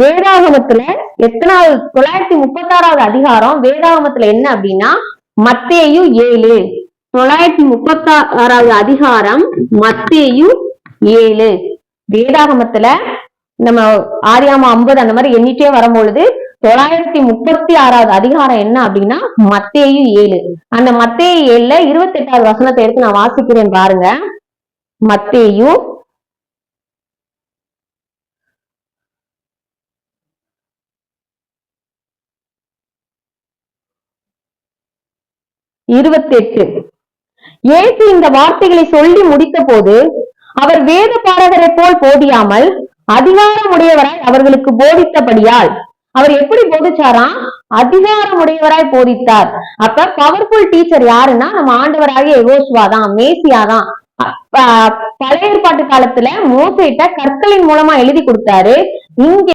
வேதாகமத்துல எத்தனாவது தொள்ளாயிரத்தி முப்பத்தி ஆறாவது அதிகாரம் வேதாகமத்துல என்ன அப்படின்னா மத்தேயு ஏழு. தொள்ளாயிரத்தி முப்பத்தி ஆறாவது அதிகாரம் மத்தேயு ஏழு. வேதாகமத்துல நம்ம ஆரியாமா ஐம்பது அந்த மாதிரி எண்ணிட்டே வரும்பொழுது தொள்ளாயிரத்தி முப்பத்தி ஆறாவது அதிகாரம் என்ன அப்படின்னா மத்தேயு ஏழு. அந்த மத்தேயு ஏழுல இருபத்தி எட்டாவது வசனத்தை எடுத்து நான் வாசிக்கிறேன் பாருங்க. மத்தேயு இருபத்தி எட்டு இயேசு இந்த வார்த்தைகளை சொல்லி முடித்த போது அவர் வேத பாடகரை போல் போதியாமல் அதிகாரமுடையவராய் அவர்களுக்கு போதித்தபடியால் அவர் எப்படி போதிச்சாரா? அதிகாரமுடையவராய் போதித்தார். அப்ப பவர்ஃபுல் டீச்சர் யாருன்னா நம்ம ஆண்டவராகிய யோசுவா தான் மேசியா தான் பழைய ஏற்பாட்டு காலத்துல மோசிட்ட கற்களின் மூலமா எழுதி கொடுத்தாரு. இங்க